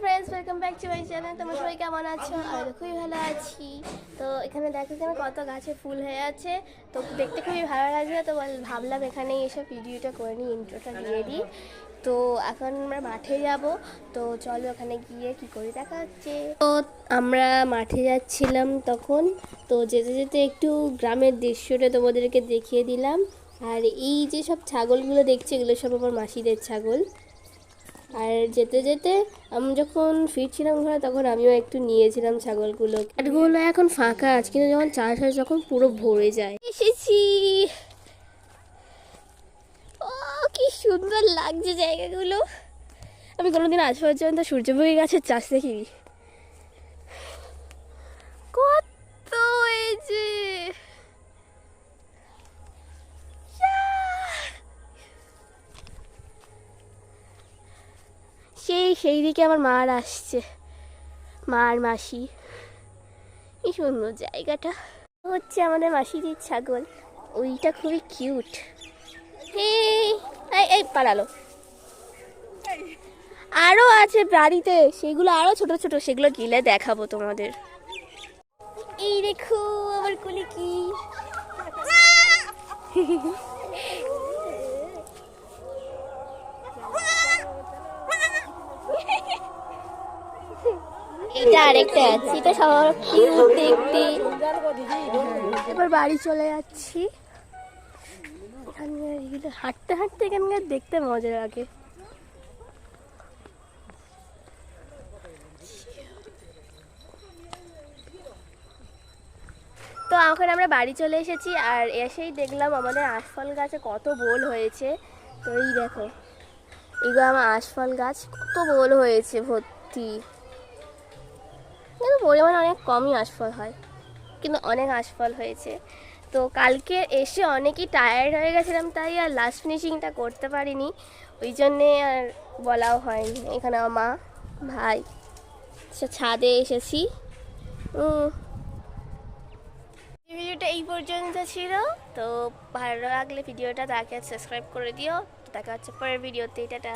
Friends welcome back to my channel তোমরা সবাই কেমন আছো? আমি খুবই ভালো আছি। তো এখানে দেখো যে আমার কত গাছে ফুল হয়ে আছে। তো দেখতে খুবই ভালো লাগছে। তো বল- ভাবলাম এখানে এসে ভিডিওটা করে নিই ইন্ট্রোটা দিয়ে দিই। তো এখন আমরা মাঠে যাব। তো চলো ওখানে গিয়ে কি করি দেখা হচ্ছে। তো আমরা মাঠে যাচ্ছিলাম তখন। তো যেতে যেতে একটু গ্রামের দৃশ্যটা তোমাদেরকে দেখিয়ে দিলাম। আর এই যে সব ছাগলগুলো দেখছে এগুলো সব আমার মাসিদের ছাগল। আর যেতে যেতে আমি যখন ফিরছিলাম ঘরে, তখন আমিও একটু নিয়েছিলাম ছাগলগুলো কাঠগুলো এখন ফাঁকা আছে, কিন্তু যখন চাষ হয় তখন পুরো ভরে যায়। এসেছি। ও, কি সুন্দর লাগছে জায়গাগুলো। আমি কোনোদিন আজ পর্যন্ত সূর্যমুখী গাছের চাষ দেখিনি। কত এই যে সেই দিকে আমার মার আসছে। মার মাসি। কি সুন্দর জায়গাটা। হচ্ছে আমাদের মাসিদের ছাগল। ওইটা খুবই কিউট। এই এই, পালালো। আরও আছে বাড়িতে সেগুলো আরও ছোট ছোট। সেগুলো গিলে দেখাবো তোমাদের। এই দেখো, আমার কুলি কি? এটা আরেকটা দেখতে এবার বাড়ি চলে যাচ্ছি। হাঁটতে হাঁটতে এখানকার দেখতে মজা লাগে। তো এখন আমরা বাড়ি চলে এসেছি আর এসেই দেখলাম আমাদের আশফল গাছে কত বোল হয়েছে। তো এই দেখো, এগুলো আমার আশফল গাছ, কত বোল হয়েছে ভর্তি। কিন্তু পরিমাণ অনেক কমই আশফল হয়। কিন্তু অনেক আশফল হয়েছে। তো কালকে এসে অনেকই টায়ার্ড হয়ে গেছিলাম তাই আর লাস্ট ফিনিশিংটা করতে পারিনি। ওই জন্যে আর বলাও হয়নি। এখানে আমার মা, ভাই ছাদে এসেছি। ভিডিওটা এই পর্যন্ত ছিল। তো ভালো লাগলে ভিডিওটা তাকে সাবস্ক্রাইব করে দিও। দেখা হচ্ছে পরের ভিডিওতে। টাটা।